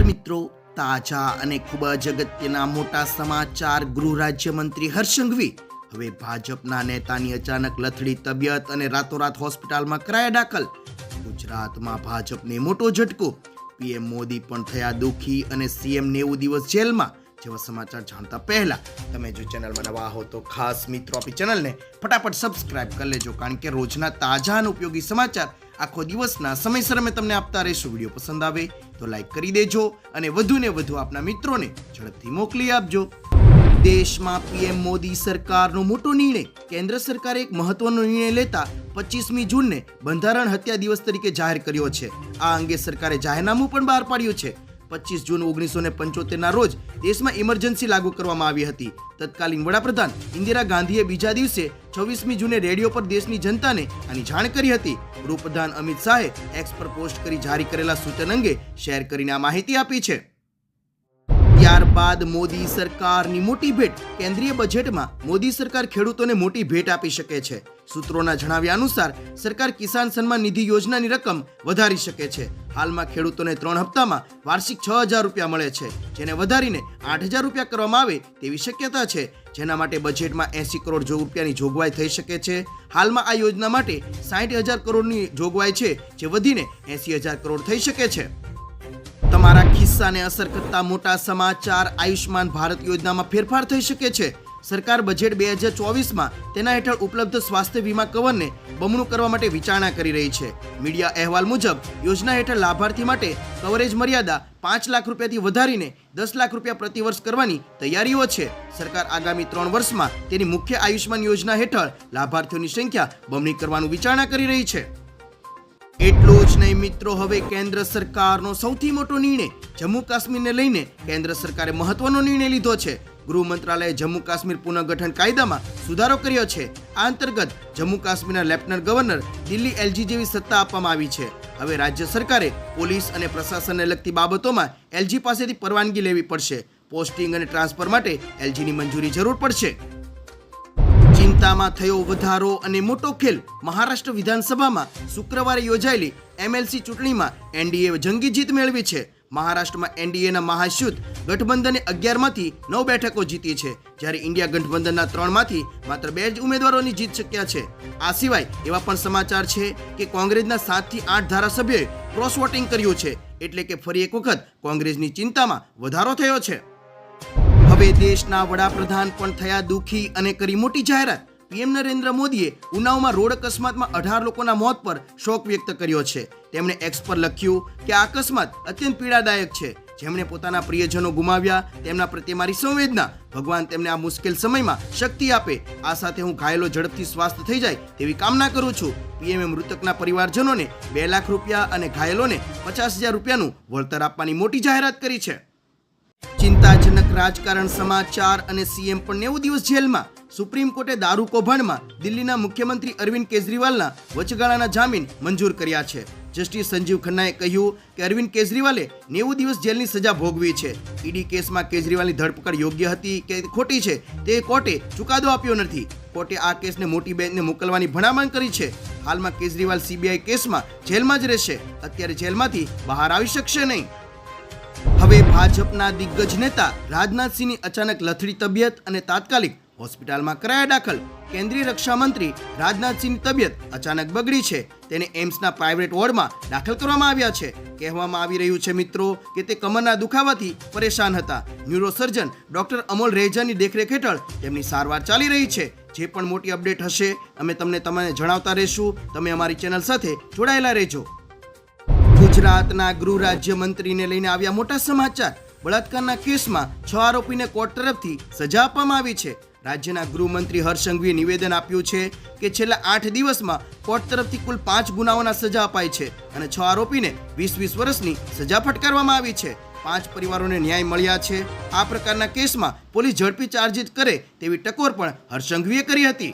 નમસ્કાર મિત્રો, તાજા અને ખૂબ જ અગત્યના મોટા સમાચાર ગૃહ રાજ્યમંત્રી હર્ષંઘવી હવે ભાજપના નેતાની અચાનક લથડી તબિયત અને રાતોરાત હોસ્પિટલમાં કરાયા દાખલ. ગુજરાતમાં ભાજપને મોટો ઝટકો. પીએમ મોદી પણ થયા દુઃખી અને સીએમ નેવું દિવસ જેલમાં. જેવા સમાચાર જાણતા પહેલા તમે જો ચેનલમાં નવા હો તો ખાસ મિત્રો આપણી ચેનલને ફટાફટ સબસ્ક્રાઇબ કરી લેજો, કારણ કે રોજના તાજા અને ઉપયોગી સમાચાર આખો દિવસના સમયસર અમે તમને આપતા રહીશું. વીડિયો પસંદ આવે તો લાઈક કરી દેજો અને વધુને વધુ આપના મિત્રોને ઝડપથી મોકલી આપજો. દેશમાં પીએમ મોદી સરકારનો મોટો નિર્ણય. કેન્દ્ર સરકારે એક મહત્વનો નિર્ણય લેતા પચીસમી જૂનને બંધારણ હત્યા દિવસ તરીકે જાહેર કર્યો છે. આ અંગે સરકારે જાહેરનામું પણ બહાર પાડ્યું છે. પચીસ જૂન ઓગણીસો ને પંચોતેરના રોજ દેશમાં ઇમરજન્સી લાગુ કરવામાં આવી હતી. તત્કાલીન વડાપ્રધાન ઇન્દિરા ગાંધીએ બીજા દિવસે છવ્વીસમી જૂને રેડિયો પર દેશની જનતાને આની જાણ કરી હતી. ગૃહપ્રધાન અમિત શાહે એક્સ પર પોસ્ટ કરી જારી કરેલા સૂચન અંગે શેર કરીને આ માહિતી આપી છે. ત્યારબાદ મોદી સરકારની મોટી ભેટ, કેન્દ્રીય બજેટમાં મોદી સરકાર ખેડૂતોને મોટી ભેટ આપી શકે છે. સૂત્રોના જણાવ્યા અનુસાર, સરકાર કિસાન સન્માન નિધિ યોજનાની રકમ વધારી શકે છે. હાલમાં ખેડૂતોને ત્રણ હપ્તામાં વાર્ષિક છ હજાર રૂપિયા મળે છે, જેને વધારીને આઠ હજાર રૂપિયા કરવામાં આવે તેવી શક્યતા છે, જેના માટે બજેટમાં એસી કરોડ જો રૂપિયાની જોગવાઈ થઈ શકે છે. હાલમાં આ યોજના માટે સાઠ હજાર કરોડની જોગવાઈ છે, જે વધીને એસી હજાર કરોડ થઈ શકે છે. તમારા ખિસ્સાને અસર કરતા મોટા સમાચાર આયુષ્યમાન ભારત યોજનામાં ફેરફાર થઈ શકે છે. સરકાર બજેટ બે હજાર ચોવીસમાં તેના હેઠળ ઉપલબ્ધ સ્વાસ્થ્ય વીમા કવરને બમણું કરવા માટે વિચારણા કરી રહી છે. મીડિયા અહેવાલ મુજબ, યોજના હેઠળ લાભાર્થી માટે કવરેજ મર્યાદા પાંચ લાખ રૂપિયાથી વધારીને દસ લાખ રૂપિયા પ્રતિ વર્ષ કરવાની તૈયારીઓ છે. સરકાર આગામી ત્રણ વર્ષમાં તેની મુખ્ય આયુષ્માન યોજના હેઠળ લાભાર્થીઓની સંખ્યા બમણી કરવાનું વિચારણા કરી રહી છે. એટલું જ મિત્રો, હવે કેન્દ્ર સરકારનો સૌથી મોટો નિર્ણય જમ્મુ કાશ્મીરને લઈને કેન્દ્ર સરકારે મહત્વનો નિર્ણય લીધો છે. ગૃહ મંત્રાલયે જમ્મુ કાશ્મીર પુનઃગઠન કાયદામાં સુધારો કર્યો છે. આ અંતર્ગત જમ્મુ કાશ્મીરના લેફ્ટનન્ટ ગવર્નર દિલ્હી એલજી જેવી સત્તા આપવામાં આવી છે. હવે રાજ્ય સરકારે પોલીસ અને પ્રશાસનને લગતી બાબતોમાં એલજી પાસેથી પરવાનગી લેવી પડશે. પોસ્ટિંગ અને ટ્રાન્સફર માટે એલજીની મંજૂરી જરૂર પડશે. ચિંતામાં થયો વધારો અને મોટો ખેલ મહારાષ્ટ્ર વિધાનસભામાં શુક્રવારે યોજાયેલી એમએલસી ચૂંટણીમાં એનડીએ જંગી જીત મેળવી છે. મહારાષ્ટ્રમાં એનડીએના મહાશુદ્ધ ગઠબંધને અગિયારમાંથી નવ બેઠકો જીતી છે. જ્યારે ઇન્ડિયા ગઠબંધનના ત્રણમાંથી માત્ર બે જ ઉમેદવારોની જીત શક્યા છે. આ સિવાય એવા પણ સમાચાર છે કે કોંગ્રેસના સાતથી આઠ ધારાસભ્યોએ ક્રોસ વોટિંગ કર્યું છે. એટલે કે ફરી એક વખત કોંગ્રેસની ચિંતામાં વધારો થયો છે. હવે દેશના વડાપ્રધાન પણ થયા દુઃખી અને કરી મોટી જાહેરાત. પીએમ નરેન્દ્ર મોદીએ ઉનાવમાં રોડ અકસ્માતમાં અઢાર લોકોના મોત પર શોક વ્યક્ત કર્યો છે. તેમણે એક્સ પર લખ્યું કે આ અકસ્માત અત્યંત પીડાદાયક છે. જેમણે પોતાના પ્રિયજનો ગુમાવ્યા, તેમના પ્રત્યે મારી સંવેદના. ભગવાન તેમને આ મુશ્કેલ સમયમાં શક્તિ આપે. આ સાથે હું ઘાયલો ઝડપથી સ્વાસ્થ્ય થઈ જાય તેવી કામના કરું છું. પીએમએ મૃતકના પરિવારજનોને બે લાખ રૂપિયા અને ઘાયલોને પચાસ હજાર રૂપિયાનું વળતર આપવાની મોટી જાહેરાત કરી છે. ચિંતાજનક રાજકારણ સમાચાર અને સીએમ પણ નેવું દિવસ જેલમાં. સુપ્રીમ કોર્ટે દારૂ કૌભાંડમાં દિલ્હીના મુખ્યમંત્રી અરવિંદ કેજરીવાલના વચગાળાના જામીન મંજૂર કર્યા છે. જસ્ટિસ સંજીવ ખન્નાએ કહ્યું કે અરવિંદ કેજરીવાલે નેવું દિવસ જેલની સજા ભોગવી છે. ઈડી કેસમાં કેજરીવાલની ધરપકડ યોગ્ય હતી કે ખોટી છે તે કોર્ટે ચુકાદો આપ્યો નથી. કોર્ટે આ કેસને મોટી બેંચને મોકલવાની ભલામણ કરી છે. હાલમાં કેજરીવાલ સીબીઆઈ કેસમાં જેલમાં જ રહેશે. અત્યારે જેલમાંથી બહાર આવી શકશે નહીં. હવે ભાજપના દિગ્ગજ નેતા રાજનાથસિંહની અચાનક લથડી તબિયત અને તાત્કાલિક હોસ્પિટલમાં કરાયા દાખલ. કેન્દ્રીય રક્ષા મંત્રી રાજનાથસિંહની તબિયત અચાનક બગડી છે. તેને એમ્સના પ્રાઇવેટ વોર્ડમાં દાખલ કરવામાં આવ્યા છે. કહેવામાં આવી રહ્યું છે, મિત્રો, કે તે કમરના દુખાવાથી પરેશાન હતા. ન્યુરોસર્જન ડોક્ટર અમોલ રેજાની દેખરેખ હેઠળ તેમની સારવાર ચાલી રહી છે. જે પણ મોટી અપડેટ હશે, અમે તમને તમને જણાવતા રહીશું. તમે અમારી ચેનલ સાથે જોડાયેલા રહેજો. ગુજરાતના ગૃહ રાજ્યમંત્રીને લઈને આવ્યા મોટા સમાચાર. બળાત્કારના કેસમાં છ આરોપીને કોર્ટ તરફથી સજા આપવામાં આવી છે. રાજ્યના ગૃહમંત્રી હર્ષંઘવીએ નિવેદન આપ્યું છે કે છેલ્લા આઠ દિવસમાં કોર્ટ તરફથી કુલ પાંચ ગુનાઓના સજા અપાઈ છે અને છ આરોપીને વીસ વીસ વર્ષની સજા ફટકારવામાં આવી છે. પાંચ પરિવારોને ન્યાય મળ્યા છે. આ પ્રકારના કેસમાં પોલીસ ઝડપી ચાર્જિત કરે તેવી ટકોર પણ હર્ષંઘવીએ કરી હતી.